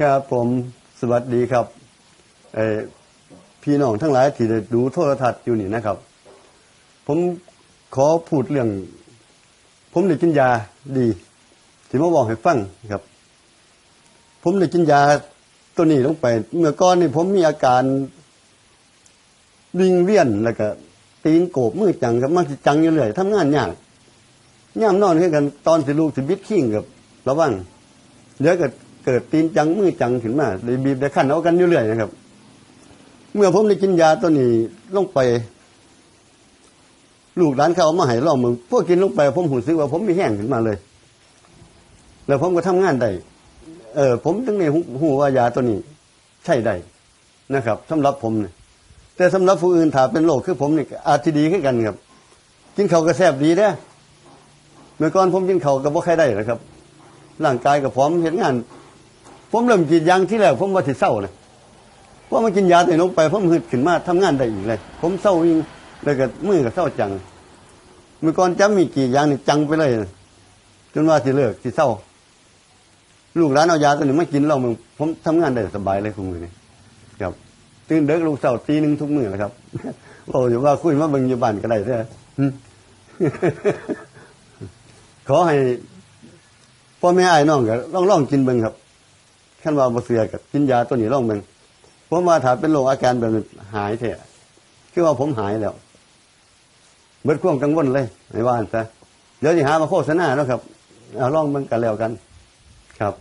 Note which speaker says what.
Speaker 1: ครับผมสวัสดีครับเออพี่น้องทั้งหลายที่ได้ดูโทรทัศน์อยู่นี่นะครับ ผมขอพูดเรื่อง ผมได้กินยาดีที่มาบอกให้ฟังครับ ผมได้กินยาตัวนี้ลงไป เมื่อก่อนนี่ผมมีอาการวิงเวียนแล้วก็ตีนโกบมือจังครับมันสิจังอยู่เลยทำงานยากย่ามนอนขึ้นกันตอนสิลูกสิบิดขิงกับระวังเดี๋ยวกิด เกิดตีนจังมือจังขึ้นมาเลยบีบได้ขั้นเอากันเรื่อยๆนะครับ เมื่อผมได้กินยาตัวนี้ลงไป ลูกร้านเขาเอามาให้ลอมึงพวกกินลงไป ผมหูซึกว่าผมมีแห้งขึ้นมาเลย แล้วผมก็ทำงานได้เออผมถึงในหูว่ายาตัวนี้ ใช่ได้นะครับสำหรับผมเนี่ยแต่สำหรับผู้อื่นถ้าเป็นโรคคือผมนี่ก็อาจจะดีขึ้นกันครับ กินเขาวก็แซบดีเด้อเมื่อก่อนผมกินเขาวก็บ่ค่อยได้นะครับร่างกายกับผมเห็นงาน ผมเริ่มกรีดยางที่แรกผมว่าสิเศร้าเลยเพราะมากินยาตัวนี้ลงไปผมหืดขึ้นมาทำงานได้อีกเลย ผมเศร้ายิ่งแล้วก็มือก็เศร้าจังเมื่อก่อนจำมีกรีดยางนี่จังไปเลยจนว่าสิเลิกสิเศร้า ลูกหลานเอายาตัวหนี้มากินเรามึงผมทำงานได้สบายเลยคุณมือนี่ครับตื่นเด็กลูกเสาร์ตีหนึ่งทุกมือแหละครับโอ้อยู่ว่าคุยมาเบิ่งอยู่บ้านก็ได้เด้อหึขอให้พ่อแม่ไอ้น้องก็ลองลองกินเบิ่งครับ ขั้นว่าบ่เสือกับกินยาตัวนี้ลองเบิ่งผมว่าถ้าเป็นโรคอาการแบบนี้หายแท้คือว่าผมหายแล้วเบิดความกังวลเลยในบ้านซะเดี๋ยวจะหามาโฆษณาแล้วครับเอาลองเบิ่งกันแล้วกัน ครับ